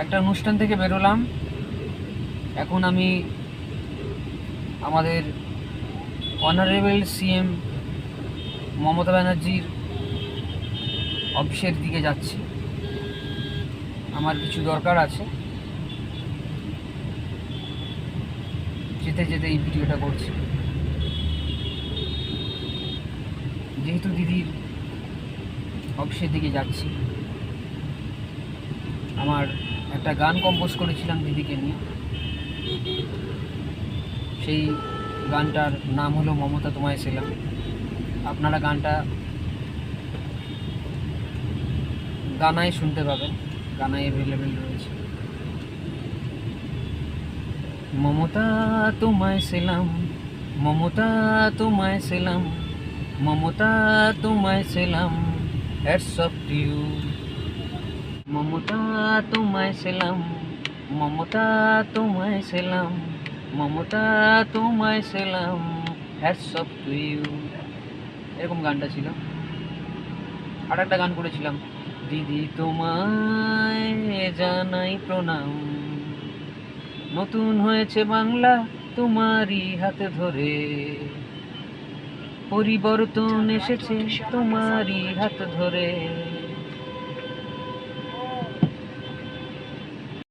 একটা অনুষ্ঠান থেকে বেরোলাম। এখন আমি আমাদের অনারেবল সিএম মমতা ব্যানার্জির অফিসের দিকে যাচ্ছি। আমার কিছু দরকার আছে। যেতে যেতে এই ভিডিওটা করছি। যেহেতু দিদির অফিসের দিকে যাচ্ছি, আমার একটা গান কম্পোজ করেছিলাম দিদিকে নিয়ে। সেই গানটার নাম হলো মমতা তোমায় ছিলাম আপনারা গানটা গানায় শুনতে পাবেন, গানায় অ্যাভেলেবেল রয়েছে। মমতা তোমায় ছিলাম মমতা তোমায় ছিলাম মমতা তোমায় ছিলাম hats off to you Mamata তোমায় ছিলাম মমতা তোমায় ছিলাম মমতা তোমায় ছিলাম হ্যাটস অফ টু ইউ। এরকম গানটা ছিল। আর একটা গান করেছিলাম, দিদি তোমায় জানাই প্রণাম, নতুন হয়েছে বাংলা তোমারই হাতে ধরে, পরিবর্তন এসেছে তোমারই হাত ধরে।